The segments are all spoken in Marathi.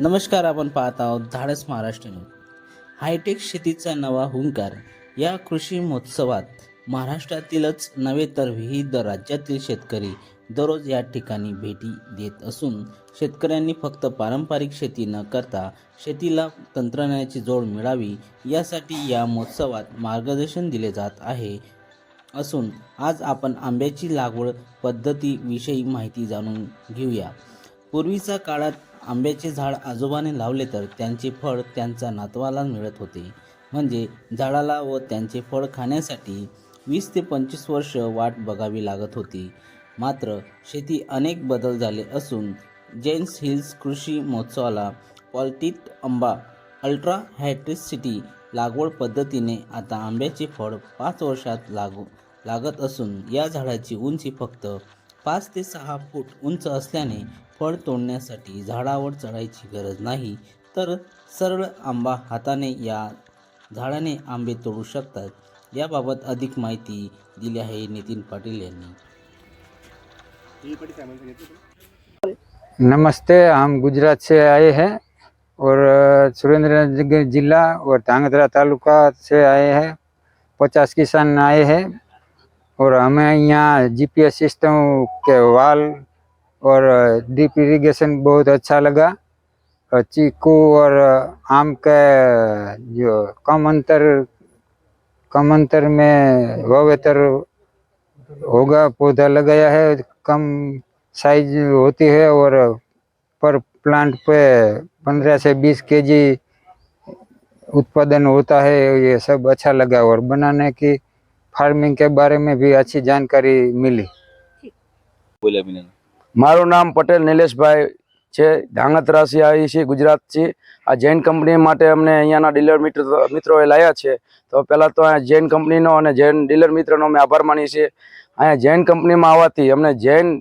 नमस्कार आपण पाहत आहोत धाडस महाराष्ट्र न्यूज. हायटेक शेतीचा नवा हुंकार. या कृषी महोत्सवात महाराष्ट्रातीलच नव्हे तर विविध राज्यातील शेतकरी दररोज या ठिकाणी भेटी देत असून शेतकऱ्यांनी फक्त पारंपरिक शेती न करता शेतीला तंत्रज्ञानाची जोड मिळावी यासाठी या महोत्सवात मार्गदर्शन दिले जात आहे. असून आज आपण आंब्याची लागवड पद्धतीविषयी माहिती जाणून घेऊया. पूर्वीच्या काळात आंब्याचे झाड आजोबाने लावले तर त्यांचे फळ त्यांच्या नातवाला मिळत होते. म्हणजे झाडाला व त्यांचे फळ खाण्यासाठी वीस ते पंचवीस वर्ष वाट बघावी लागत होती. मात्र शेती अनेक बदल झाले असून जेन्स हिल्स कृषी महोत्सवाला पॉल्टिट आंबा अल्ट्रा हायट्रिसिटी लागवड पद्धतीने आता आंब्याचे फळ पाच वर्षात लागू लागत असून या झाडाची उंची फक्त पाच ते सहा फूट उंच असल्याने फळ तोडण्यासाठी झाडावर चढायची गरज नाही. तर सरळ आंबा हाताने या झाडाने आंबे तोडू शकतात. याबाबत अधिक माहिती दिली आहे नितीन पाटील यांनी. नमस्ते हम गुजरात से आए हैं और सुरेंद्रनगर जिला और धांगध्रा तालुका से आए हैं। पचास किसान आए हैं। और हमें यहाँ जीपीएस सिस्टम के वाल और डीप इरिगेशन बहुत अच्छा लगा। और चीकू और आम के, जो कम अंतर कम अंतर में वावेतर होगा, पौधा लगाया है, कम साइज़ होती है और पर प्लांट पे पंद्रह से बीस केजी उत्पादन होता है, ये सब अच्छा लगा। और बनाने की फार्मिंग के बारे में भी अच्छी जानकारी मिली મારું નામ પટેલ નિલેશભાઈ છે ધાંગધ્રાથી આવી છે ગુજરાતથી આ જૈન કંપની માટે અમને અહીંયાના ડીલર મિત્ર મિત્રોએ લાવ્યા છે તો પહેલાં તો અહીંયા જૈન કંપનીનો અને જૈન ડીલર મિત્રનો અમે આભાર માનીએ છીએ અહીંયા જૈન કંપનીમાં આવવાથી અમને જૈન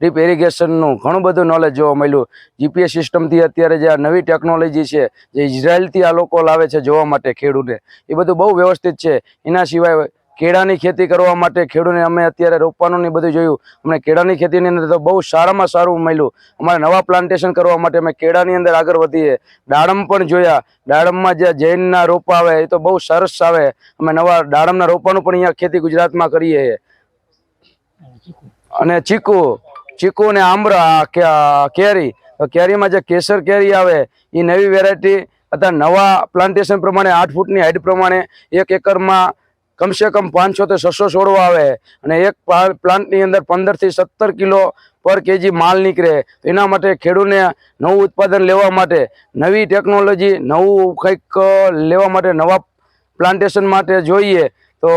ડ્રીપ ઇરિગેશનનું ઘણું બધું નોલેજ જોવા મળ્યું જીપીએસ સિસ્ટમથી અત્યારે જે આ નવી ટેકનોલોજી છે જે ઇઝરાયલથી આ લોકો લાવે છે જોવા માટે ખેડૂતને એ બધું બહુ વ્યવસ્થિત છે એના સિવાય કેળાની ખેતી કરવા માટે ખેડૂતને અમે અત્યારે રોપવાનું ને બધું જોયું. અમને કેળાની ખેતીની અંદર તો બહુ સારામાં સારું મળ્યું. અમારે નવા પ્લાન્ટેશન કરવા માટે અમે કેળાની અંદર આગળ વધીએ. દાડમ પણ જોયા. દાડમમાં જે જૈનના રોપા આવે એ તો બહુ સરસ આવે. અમે નવા દાડમના રોપાનું પણ અહીંયા ખેતી ગુજરાતમાં કરીએ. અને ચીકુ ચીકુ અને આમરા કેરી. કેરીમાં જે કેસર કેરી આવે એ નવી વેરાયટી અત્યારે નવા પ્લાન્ટેશન પ્રમાણે આઠ ફૂટની હાઈટ પ્રમાણે એક એકરમાં કમસે કમ પાંચસો થી છસો છોડવા આવે અને એક પ્લા- પ્લાન્ટની અંદર પંદરથી સત્તર કિલો પર કેજી માલ નીકળે. એના માટે ખેડૂતને નવું ઉત્પાદન લેવા માટે, નવી ટેકનોલોજી, નવું કંઈક લેવા માટે નવા પ્લાન્ટેશન માટે જોઈએ. તો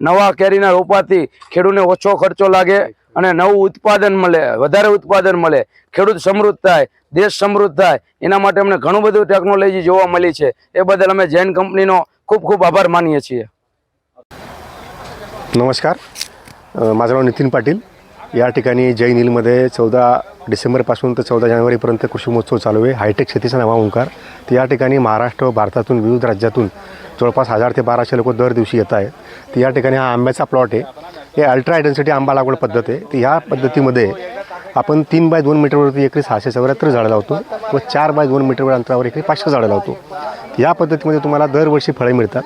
નવા કેરીના રોપાથી ખેડૂતને ઓછો ખર્ચો લાગે અને નવું ઉત્પાદન મળે, વધારે ઉત્પાદન મળે. ખેડૂત સમૃદ્ધ થાય, દેશ સમૃદ્ધ થાય. એના માટે અમને ઘણું બધું ટેકનોલોજી જોવા મળી છે. એ બદલ અમે જૈન કંપનીનો ખૂબ ખૂબ આભાર માનીએ છીએ. नमस्कार. माझं नाव नितीन पाटील. या ठिकाणी जैन हिलमध्ये चौदा डिसेंबरपासून तर चौदा जानेवारीपर्यंत कृषी महोत्सव चालू आहे. हायटेक शेतीचा नवा ओंकार. तर या ठिकाणी महाराष्ट्र भारतातून विविध राज्यातून जवळपास हजार ते बाराशे लोक दर दिवशी येत आहेत. तर या ठिकाणी हा आंब्याचा प्लॉट आहे. हे अल्ट्रा डेन्सिटी आंबा लागवड पद्धत आहे. तर ह्या पद्धतीमध्ये आपण तीन बाय दोन मीटरवरती एकरी सहाशे चौऱ्याहत्तर झाडं लावतो व चार बाय दोन मीटरवर अंतरावर एकरी पाचशे झाडं लावतो. या पद्धतीमध्ये तुम्हाला दरवर्षी फळे मिळतात.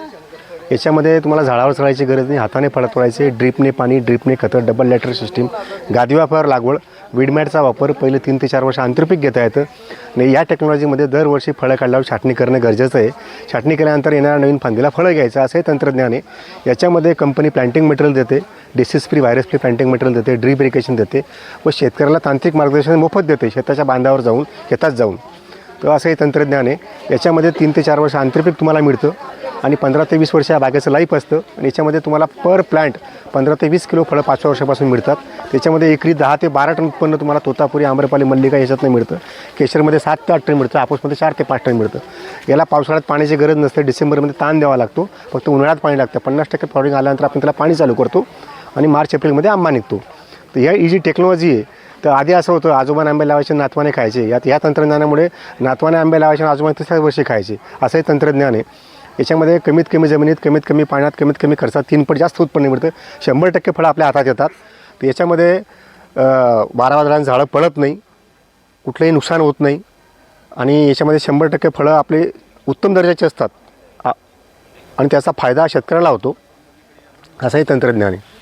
याच्यामध्ये तुम्हाला झाडावर चढायची गरज नाही हाताने फळं तोडायचे ड्रिपने पाणी ड्रिपने खतं डबल लॅटर सिस्टीम गादी वापर लागवड विडमॅटचा वापर पहिले तीन ते चार वर्ष आंतरपीक घेता येतं. आणि या टेक्नॉलॉजीमध्ये दरवर्षी फळं काढल्यावर छाटणी करणं गरजेचं आहे. छाटणी केल्यानंतर येणाऱ्या नवीन फांदीला फळं घ्यायचं असं तंत्रज्ञान आहे. याच्यामध्ये कंपनी प्लांटिंग मटेरियल देते disease free virus free planting material देते ड्रीप इरिगेशन देते व शेतकऱ्याला तांत्रिक मार्गदर्शन मोफत देते शेताच्या बांधावर जाऊन शेतात जाऊन. तर असं हे तंत्रज्ञान आहे. याच्यामध्ये तीन ते चार वर्ष आंतरपीक तुम्हाला मिळतं. आणि पंधरा ते वीस वर्ष या बागेचं लाईफ असतं. आणि याच्यामध्ये तुम्हाला पर प्लांट पंधरा ते वीस किलो फळं पाचव्या वर्षापासून मिळतात. त्याच्यामध्ये एकरी दहा ते बारा टन उत्पन्न तुम्हाला तोतापुरी आम्रपाली मल्लिका याच्यातनं मिळतं. केशरमध्ये सात ते आठ टन मिळतं. आपूसमध्ये चार ते पाच टन मिळतं. याला पावसाळ्यात पाण्याची गरज नसते. डिसेंबरमध्ये ताण द्यावा लागतो. फक्त उन्हाळ्यात पाणी लागतं. पन्नास टक्के फ्लॉरिंग आल्यानंतर आपण त्याला पाणी चालू करतो. आणि मार्च एप्रिलमध्ये आंबा निघतो. तर ह्या ही जी टेक्नॉलॉजी आहे. तर आधी असं होतं आजोबाने आंबे लावायचे नातवाने खायचे. यात या तंत्रज्ञानामुळे नातवाने आंबे लावायचे आणि आजोबाने तिसऱ्या वर्षी खायचे. असंही तंत्रज्ञान आहे. याच्यामध्ये कमीत कमी जमिनीत कमीत कमी पाण्यात कमीत कमी खर्चात तीन पट जास्त उत्पन्न मिळतं. शंभर टक्के फळं आपल्या हातात येतात. तर याच्यामध्ये बारा वाजल्यानं झाडं पडत नाही. कुठलंही नुकसान होत नाही. आणि याच्यामध्ये शंभर टक्के फळं आपले उत्तम दर्जाचे असतात. आणि त्याचा फायदा शेतकऱ्याला होतो. असंही तंत्रज्ञान आहे.